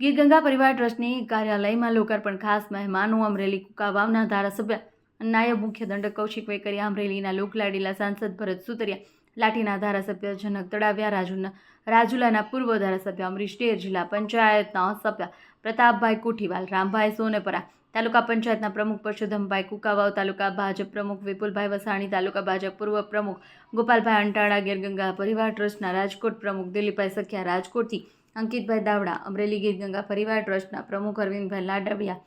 ગીર ગંગા પરિવાર ટ્રસ્ટની કાર્યાલયમાં લોકાર્પણ ખાસ મહેમાનો અમરેલી કુકાવાવના ધારાસભ્ય નાયબ મુખ્ય દંડક કૌશિક વેકરિયા અમરેલીના લોકલાડીલા સાંસદ ભરત સુતરિયા લાઠીના ધારાસભ્ય જનક તળાવ્યા રાજુના રાજુલાના પૂર્વ ધારાસભ્ય અમરીશ ડેર જિલ્લા પંચાયતના સભ્ય પ્રતાપભાઈ કોઠીવાલ, રામભાઈ સોનેપરા, તાલુકા પંચાયતના પ્રમુખ પરશુધમભાઈ કુકાવાવ, તાલુકા ભાજપ પ્રમુખ વિપુલભાઈ વસાણી, તાલુકા ભાજપ પૂર્વ પ્રમુખ ગોપાલભાઈ અંટાળા ગીરગંગા પરિવાર ટ્રસ્ટના રાજકોટ પ્રમુખ દિલીપભાઈ સખિયા રાજકોટથી અંકિતભાઈ દાવડા, અમરેલી ગીરગંગા પરિવાર ટ્રસ્ટના પ્રમુખ અરવિંદભાઈ લાડવિયા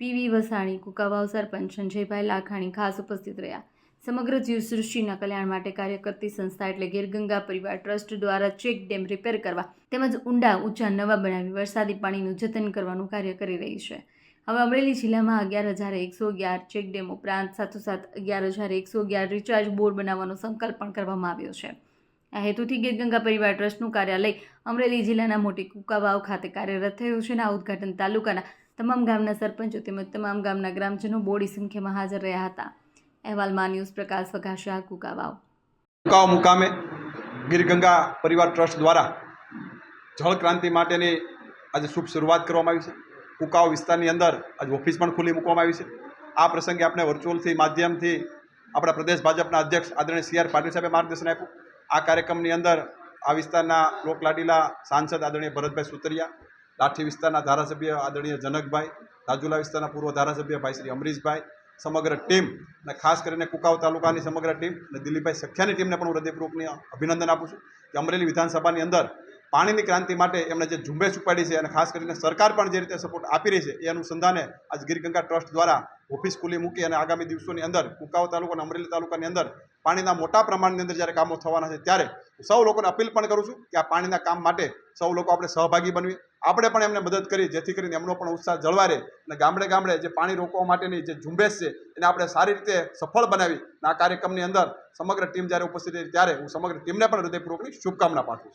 પીવી વસાણી કુકાવાવ સરપંચ સંજયભાઈ લાખાણી ખાસ ઉપસ્થિત રહ્યા. સમગ્ર જીવસૃષ્ટિના કલ્યાણ માટે કાર્ય કરતી સંસ્થા એટલે ગીરગંગા પરિવાર ટ્રસ્ટ દ્વારા ચેક ડેમ રિપેર કરવા તેમજ ઊંડા ઊંચા નવા બનાવી વરસાદી પાણીનું જતન કરવાનું કાર્ય કરી રહી છે. હવે અમરેલી જિલ્લામાં અગિયાર હજાર એકસો અગિયાર ચેક ડેમ ઉપરાંત સાથોસાથ અગિયાર હજાર એકસો અગિયાર રિચાર્જ બોર્ડ બનાવવાનો સંકલ્પ પણ કરવામાં આવ્યો છે. આ હેતુથી ગીરગંગા પરિવાર ટ્રસ્ટનું કાર્યાલય અમરેલી જિલ્લાના મોટી કુકાવાવ ખાતે કાર્યરત થયું છે અને આ ઉદઘાટન તાલુકાના તમામ ગામના સરપંચો તેમજ તમામ ગામના ગ્રામજનો બોડી સંખ્યામાં હાજર રહ્યા હતા. અહેવાલમાં ન્યૂઝ પ્રકાશ વઘાસિયા, કુકાવાવ. કુકાવ મુકામે ગીરગંગા પરિવાર ટ્રસ્ટ દ્વારા જળ ક્રાંતિ માટેની આજે શુભ શરૂઆત કરવામાં આવી છે. કુકાવ વિસ્તારની અંદર આજે ઓફિસ પણ ખુલ્લી મૂકવામાં આવી છે. આ પ્રસંગે આપણે વર્ચ્યુઅલથી માધ્યમથી આપણા પ્રદેશ ભાજપના અધ્યક્ષ આદરણીય સી આર પાટીલ સાહેબે માર્ગદર્શન આપ્યું. આ કાર્યક્રમની અંદર આ વિસ્તારના લોકલાડીલા સાંસદ આદરણીય ભરતભાઈ સુતરિયા, લાઠી વિસ્તારના ધારાસભ્ય આદરણીય જનકભાઈ, રાજુલા વિસ્તારના પૂર્વ ધારાસભ્ય ભાઈ શ્રી અમરીશભાઈ, સમગ્ર ટીમ અને ખાસ કરીને કુકાવ તાલુકાની સમગ્ર ટીમ અને દિલીપભાઈ સખ્યાની ટીમને પણ હું હૃદયપૂર્વકની અભિનંદન આપું છું કે અમરેલી વિધાનસભાની અંદર પાણીની ક્રાંતિ માટે એમણે જે ઝુંબેશ ઉપાડી છે અને ખાસ કરીને સરકાર પણ જે રીતે સપોર્ટ આપી રહી છે, એ અનુસંધાને આજ ગીરગંગા ટ્રસ્ટ દ્વારા ઓફિસ ખુલ્લી મૂકી અને આગામી દિવસોની અંદર કુકાવ તાલુકા અને અમરેલી તાલુકાની અંદર પાણીના મોટા પ્રમાણની અંદર જ્યારે કામો થવાના છે ત્યારે સૌ લોકોને અપીલ પણ કરું છું કે આ પાણીના કામ માટે સૌ લોકો આપણે સહભાગી બનવી. આપણે પણ એમને મદદ કરી, જેથી કરીને એમનો પણ ઉત્સાહ જળવાય રહે અને ગામડે ગામડે જે પાણી રોકવા માટેની જે ઝુંબેશ છે, એને આપણે સારી રીતે સફળ બનાવી. આ કાર્યક્રમની અંદર સમગ્ર ટીમ જ્યારે ઉપસ્થિત રહી ત્યારે હું સમગ્ર ટીમને પણ હૃદયપૂર્વકની શુભકામના પાઠવું છું.